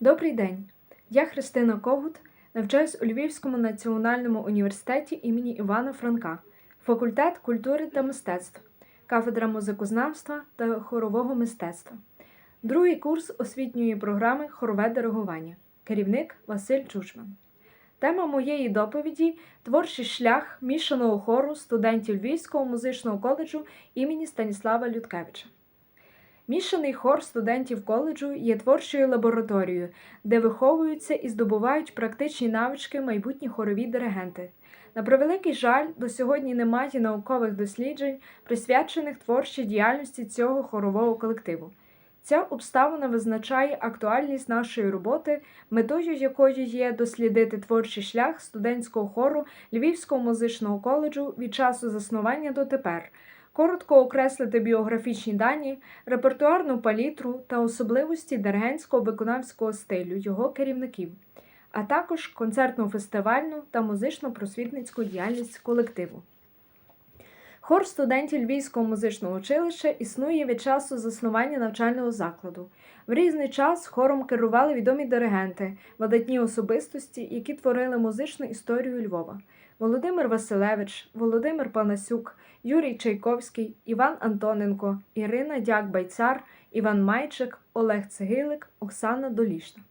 Добрий день! Я Христина Когут, навчаюсь у Львівському національному університеті імені Івана Франка, факультет культури та мистецтв, кафедра музикознавства та хорового мистецтва, другий курс освітньої програми Хорове диригування, керівник Василь Чучман. Тема моєї доповіді творчий шлях мішаного хору студентів Львівського музичного коледжу імені Станіслава Людкевича. Мішаний хор студентів коледжу є творчою лабораторією, де виховуються і здобувають практичні навички майбутні хорові диригенти. На превеликий жаль, до сьогодні немає наукових досліджень, присвячених творчій діяльності цього хорового колективу. Ця обставина визначає актуальність нашої роботи, метою якої є дослідити творчий шлях студентського хору Львівського музичного коледжу від часу заснування до тепер, коротко окреслити біографічні дані, репертуарну палітру та особливості диригентського виконавського стилю його керівників, а також концертну фестивальну та музично-просвітницьку діяльність колективу. Хор студентів Львівського музичного училища існує від часу заснування навчального закладу. В різний час хором керували відомі диригенти, видатні особистості, які творили музичну історію Львова. Володимир Василевич, Володимир Панасюк, Юрій Чайковський, Іван Антоненко, Ірина Дяк-Байцар, Іван Майчик, Олег Цегилик, Оксана Долішна.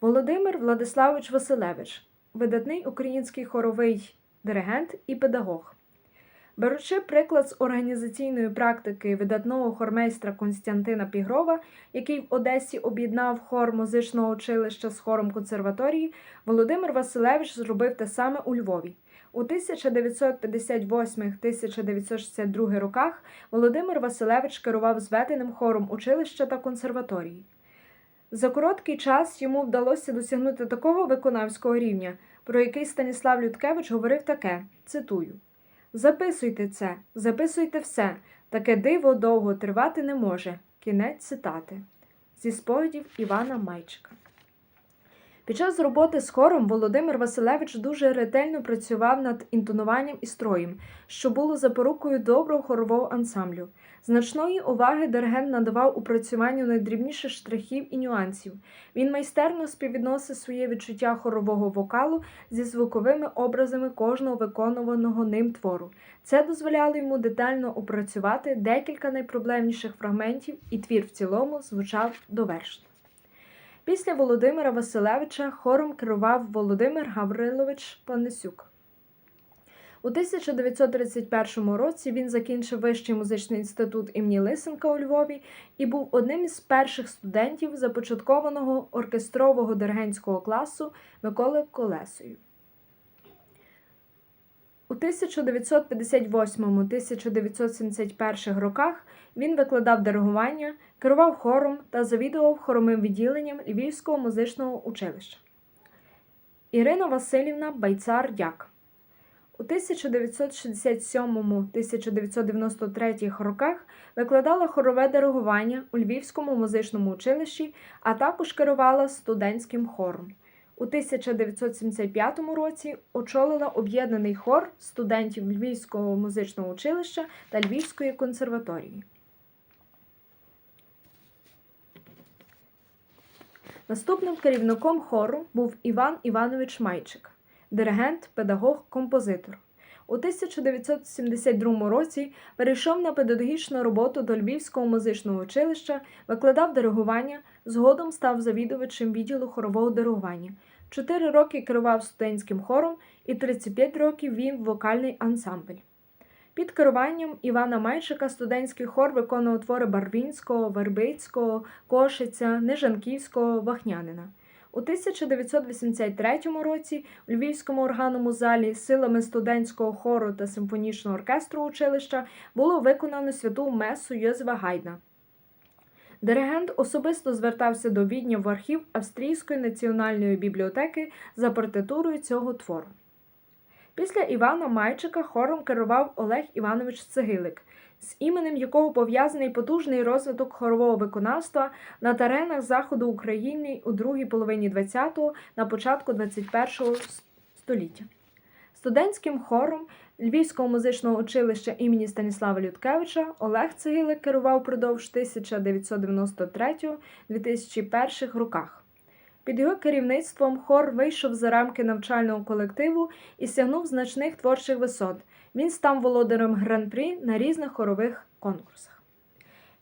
Володимир Владиславович Василевич, видатний український хоровий диригент і педагог. Беручи приклад з організаційної практики видатного хормейстра Константина Пігрова, який в Одесі об'єднав хор музичного училища з хором консерваторії, Володимир Василевич зробив те саме у Львові. У 1958-1962 роках Володимир Василевич керував зведеним хором училища та консерваторії. За короткий час йому вдалося досягнути такого виконавського рівня, про який Станіслав Людкевич говорив таке: цитую. Записуйте це, записуйте все, таке диво довго тривати не може. Кінець цитати. Зі сповідів Івана Майчика. Під час роботи з хором Володимир Василевич дуже ретельно працював над інтонуванням і строєм, що було запорукою доброго хорового ансамблю. Значної уваги диригент надавав опрацюванню найдрібніших штрихів і нюансів. Він майстерно співвідносив своє відчуття хорового вокалу зі звуковими образами кожного виконуваного ним твору. Це дозволяло йому детально опрацювати декілька найпроблемніших фрагментів, і твір в цілому звучав довершено. Після Володимира Василевича хором керував Володимир Гаврилович Панесюк. У 1931 році він закінчив Вищий музичний інститут імені Лисенка у Львові і був одним із перших студентів започаткованого оркестрового диригентського класу Миколи Колесою. У 1958-1971 роках він викладав диригування, керував хором та завідував хоровим відділенням Львівського музичного училища. Ірина Васильівна Байцар Дяк. У 1967-1993 роках викладала хорове диригування у Львівському музичному училищі, а також керувала студентським хором. У 1975 році очолила об'єднаний хор студентів Львівського музичного училища та Львівської консерваторії. Наступним керівником хору був Іван Іванович Майчик, диригент, педагог, композитор. У 1972 році перейшов на педагогічну роботу до Львівського музичного училища, викладав диригування, згодом став завідувачем відділу хорового диригування. Чотири роки керував студентським хором і 35 років вів вокальний ансамбль. Під керуванням Івана Майчика студентський хор виконував твори Барвінського, Вербицького, Кошиця, Нежанківського, Вахнянина. У 1983 році у Львівському органному залі силами студентського хору та симфонічного оркестру училища було виконано святу месу Йозефа Гайдна. Диригент особисто звертався до Відня в архів Австрійської національної бібліотеки за партитурою цього твору. Після Івана Майчика хором керував Олег Іванович Цегилик, з іменем якого пов'язаний потужний розвиток хорового виконавства на теренах Заходу України у другій половині ХХ на початку ХХІ століття. Студентським хором Львівського музичного училища імені Станіслава Людкевича Олег Цегилик керував впродовж 1993-2001 роках. Під його керівництвом хор вийшов за рамки навчального колективу і сягнув значних творчих висот. Він став володарем гран-прі на різних хорових конкурсах.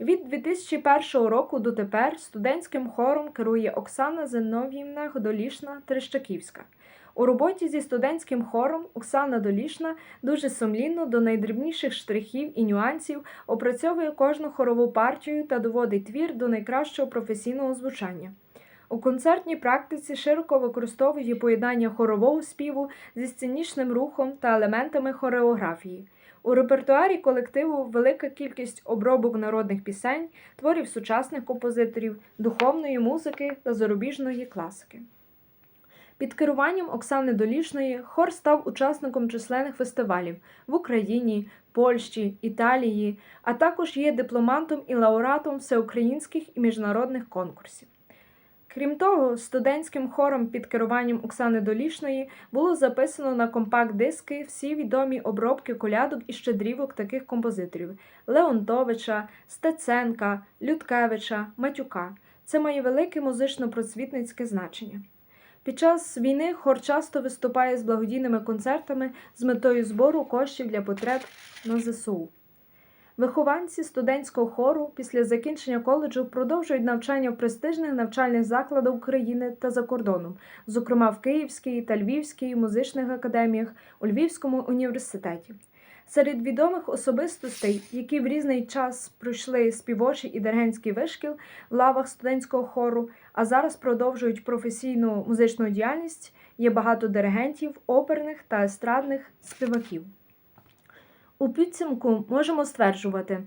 Від 2001 року дотепер студентським хором керує Оксана Зинов'ївна Годолішна Трещаківська. У роботі зі студентським хором Оксана Долішна дуже сумлінно до найдрібніших штрихів і нюансів опрацьовує кожну хорову партію та доводить твір до найкращого професійного звучання. У концертній практиці широко використовує поєднання хорового співу зі сценічним рухом та елементами хореографії. У репертуарі колективу велика кількість обробок народних пісень, творів сучасних композиторів, духовної музики та зарубіжної класики. Під керуванням Оксани Долішної хор став учасником численних фестивалів в Україні, Польщі, Італії, а також є дипломантом і лауреатом всеукраїнських і міжнародних конкурсів. Крім того, студентським хором під керуванням Оксани Долішної було записано на компакт-диски всі відомі обробки колядок і щедрівок таких композиторів Леонтовича, Стеценка, Людкевича, Матюка. Це має велике музично-просвітницьке значення. Під час війни хор часто виступає з благодійними концертами з метою збору коштів для потреб на ЗСУ. Вихованці студентського хору після закінчення коледжу продовжують навчання в престижних навчальних закладах України та за кордоном, зокрема в Київській та Львівській музичних академіях у Львівському університеті. Серед відомих особистостей, які в різний час пройшли співочий і диригентський вишкіл в лавах студентського хору, а зараз продовжують професійну музичну діяльність, є багато диригентів, оперних та естрадних співаків. У підсумку можемо стверджувати,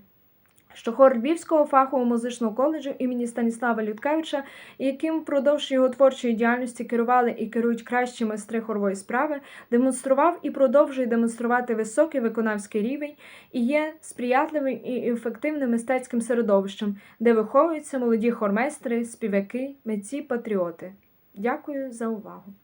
що хор Львівського фахового музичного коледжу імені Станіслава Людкевича, яким впродовж його творчої діяльності керували і керують кращі майстри хорової справи, демонстрував і продовжує демонструвати високий виконавський рівень і є сприятливим і ефективним мистецьким середовищем, де виховуються молоді хормейстри, співаки, митці, патріоти. Дякую за увагу!